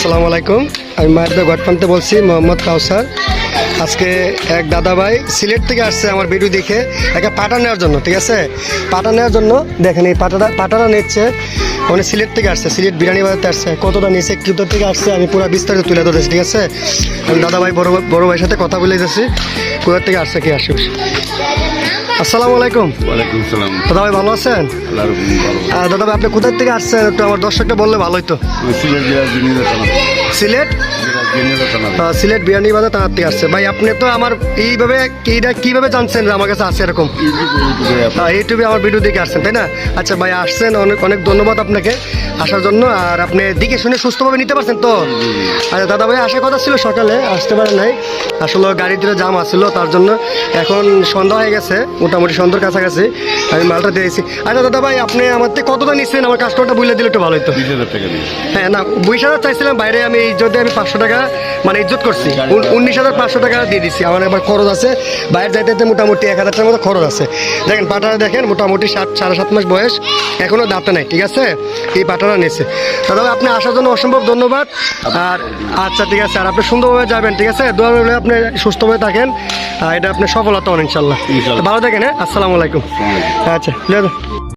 আসসালামু আলাইকুম। আমি মায়ের গটপান্তে বলছি, মোহাম্মদ কাউসার। আজকে এক দাদা ভাই সিলেট থেকে আসছে আমার ভিডিও দেখে একে পাটা নেওয়ার জন্য, ঠিক আছে? পাটা নেওয়ার জন্য দেখেন এই পাটাটা পাটাটা নিচ্ছে। উনি সিলেট থেকে আসছে সিলেট বিরিয়ানি বাজারতে আসছে। কতটা নিচে কৃত থেকে আসছে আমি পুরো বিস্তারিত তুলে ধরেছি ঠিক আছে? আমি দাদা ভাই বড় বড় ভাইয়ের সাথে কথা বলে যাচ্ছি কোথার থেকে আসছে কি আসে আসসালামু আলাইকুম। ওয়ালাইকুম সালাম। দাদা ভাই ভালো আছেন? দাদা ভাই আপনি কোথার থেকে আসছেন? একটু আমার দর্শকটা বললে ভালো হতো সিলেট সিলেট? সিলেট বিরিয়ানি বাজার তাঁর থেকে আসছে। ভাই আপনি তো আমার এইভাবে এইটা কীভাবে জানছেন যে আমার কাছে আছে এরকম? ইউটিউবে। আমার ভিডিও দেখে আসছেন তাই না? আচ্ছা ভাই আসছেন অনেক অনেক ধন্যবাদ আপনাকে আসার জন্য। আর আপনি দিকে শুনে সুস্থভাবে নিতে পারছেন তো? আচ্ছা দাদা ভাই আসার কথা ছিল সকালে আসতে পারে নাই। আসলে গাড়িতে জাম আসছিল তার জন্য এখন সন্ধ্যা হয়ে গেছে মোটামুটি সন্ধ্যার কাছাকাছি। আমি মালটা দিয়েছি। আচ্ছা দাদা ভাই আপনি আমার থেকে কতটা নিচ্ছেন? আমার কাস্টমারটা বুঝলে দিলে একটু ভালো হতো হ্যাঁ না বিশ হাজার চাইছিলাম বাইরে আমি যদি আমি পাঁচশো টাকা মানে ইজ্জত করছি। উনিশ হাজার পাঁচশো টাকা দিয়ে দিচ্ছি আমার এবার খরচ আছে। বাইরে যাইতে যাইতে মোটামুটি এক হাজার টাকার মতো খরচ আছে। দেখেন পাটাটা দেখেন মোটামুটি সাত সাড়ে সাত মাস বয়স। এখনও দাঁতে নাই ঠিক আছে? এই পাটাটা নিয়েছে। দাদা আপনি আসার জন্য অসম্ভব ধন্যবাদ। আর আচ্ছা ঠিক আছে। আর আপনি সুন্দরভাবে যাবেন ঠিক আছে? দোয়া রইলে আপনি সুস্থভাবে থাকেন। আর এটা আপনি সফলতা হন ইনশাল্লাহ। ইনশাল্লাহ। ভালো থাকেন হ্যাঁ? আসসালামু আলাইকুম। আচ্ছা